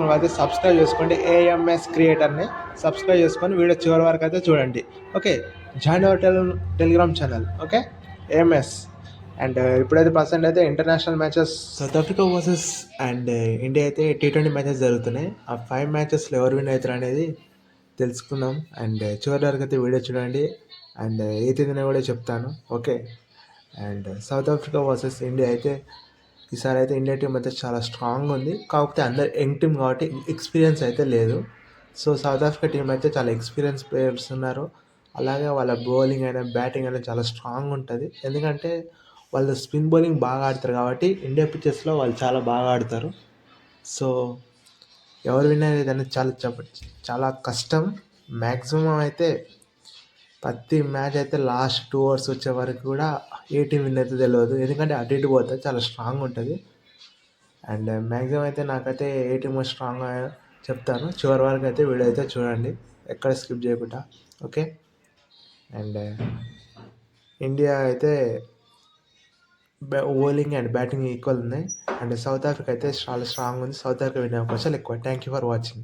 చేసుకున్న వాళ్ళైతే సబ్స్క్రైబ్ చేసుకోండి ఏఎంఎస్ క్రియేటర్ని సబ్స్క్రైబ్ చేసుకొని వీడియో చివరి వరకు అయితే చూడండి. Okay join our tell Telegram channel okay AMS and ఇప్పుడైతే ప్రజెంట్ అయితే international matches South Africa versus and India అయితే టీ ట్వంటీ మ్యాచెస్ జరుగుతున్నాయి. ఆ ఫైవ్ మ్యాచెస్లో ఎవరు విన్ అవుతారు అనేది తెలుసుకుందాం. అండ్ uh, చివరి వరకు అయితే వీడియో చూడండి. అండ్ uh, ఏ తేదీన కూడా చెప్తాను. Okay and South Africa versus India అయితే ఈసారి అయితే ఇండియా టీం అయితే చాలా స్ట్రాంగ్ ఉంది. కాకపోతే అందరు యంగ్ టీం కాబట్టి ఎక్స్పీరియన్స్ అయితే లేదు. సో సౌత్ ఆఫ్రికా టీం అయితే చాలా ఎక్స్పీరియన్స్ ప్లేయర్స్ ఉన్నారు. అలాగే వాళ్ళ బౌలింగ్ అయినా బ్యాటింగ్ అయినా చాలా స్ట్రాంగ్ ఉంటుంది. ఎందుకంటే వాళ్ళు స్పిన్ బౌలింగ్ బాగా ఆడతారు కాబట్టి ఇండియా పిచ్చెస్లో వాళ్ళు చాలా బాగా ఆడతారు. సో ఎవరు విన్ అనేది చాలా చెప్ప చాలా కష్టం. మ్యాక్సిమం అయితే ప్రతి మ్యాచ్ అయితే లాస్ట్ టూ అవర్స్ వచ్చే వరకు కూడా ఏ టీం విన్ అయితే తెలియదు ఎందుకంటే అటు ఇటు పోతుంది చాలా స్ట్రాంగ్ ఉంటుంది. అండ్ మ్యాక్సిమం అయితే నాకైతే ఏ టీం స్ట్రాంగ్ చెప్తాను. చివరి వరకు అయితే వీడియో అయితే చూడండి. ఎక్కడ స్కిప్ చేయకుండా. ఓకే అండ్ ఇండియా అయితే బౌలింగ్ అండ్ బ్యాటింగ్ ఈక్వల్ ఉన్నాయి. అండ్ సౌత్ ఆఫ్రికా అయితే చాలా స్ట్రాంగ్ ఉంది. సౌత్ ఆఫ్రికా వినే అవకాశాలు ఎక్కువ. Thank you for watching